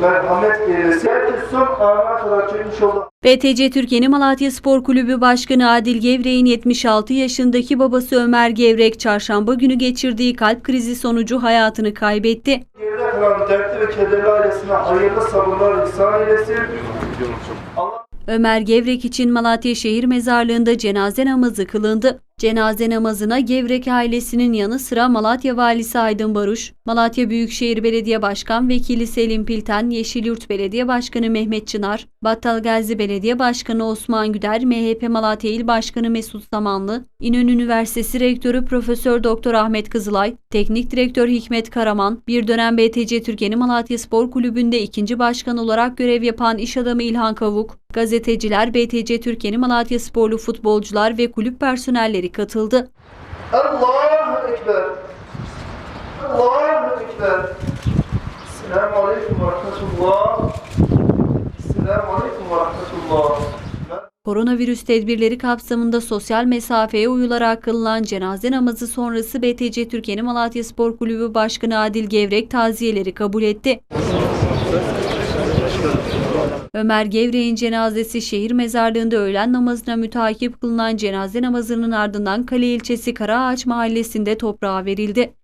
merhamet çekmiş oldu. BTC Türkiye'nin Malatya Spor Kulübü Başkanı Adil Gevrek'in 76 yaşındaki babası Ömer Gevrek çarşamba günü geçirdiği kalp krizi sonucu hayatını kaybetti. Geride kalan dertli ve kederli ailesine hayırlı sabırlar ihsan eylesin. Allah Ömer Gevrek için Malatya Şehir Mezarlığı'nda cenaze namazı kılındı. Cenaze namazına Gevrek ailesinin yanı sıra Malatya Valisi Aydın Baruş, Malatya Büyükşehir Belediye Başkan Vekili Selim Pilten, Yeşilyurt Belediye Başkanı Mehmet Çınar, Battalgazi Belediye Başkanı Osman Güder, MHP Malatya İl Başkanı Mesut Samanlı, İnönü Üniversitesi Rektörü Profesör Doktor Ahmet Kızılay, Teknik Direktör Hikmet Karaman, bir dönem BTC Türkiye'nin Malatya Spor Kulübü'nde ikinci başkan olarak görev yapan iş adamı İlhan Kavuk, gazeteciler, BTC Türkiye'nin Malatya Sporlu futbolcular ve kulüp personelleri katıldı. Allahu Ekber. Allahu Ekber. Selamun Aleyküm ve Rahmetullah. Selamun Aleyküm ve Rahmetullah. Koronavirüs tedbirleri kapsamında sosyal mesafeye uyularak kılınan cenaze namazı sonrası BTC Türkiye'nin Malatya Spor Kulübü Başkanı Adil Gevrek taziyeleri kabul etti. Ömer Gevrek'in cenazesi şehir mezarlığında öğlen namazına mütakip kılınan cenaze namazının ardından Kale ilçesi Karaağaç mahallesinde toprağa verildi.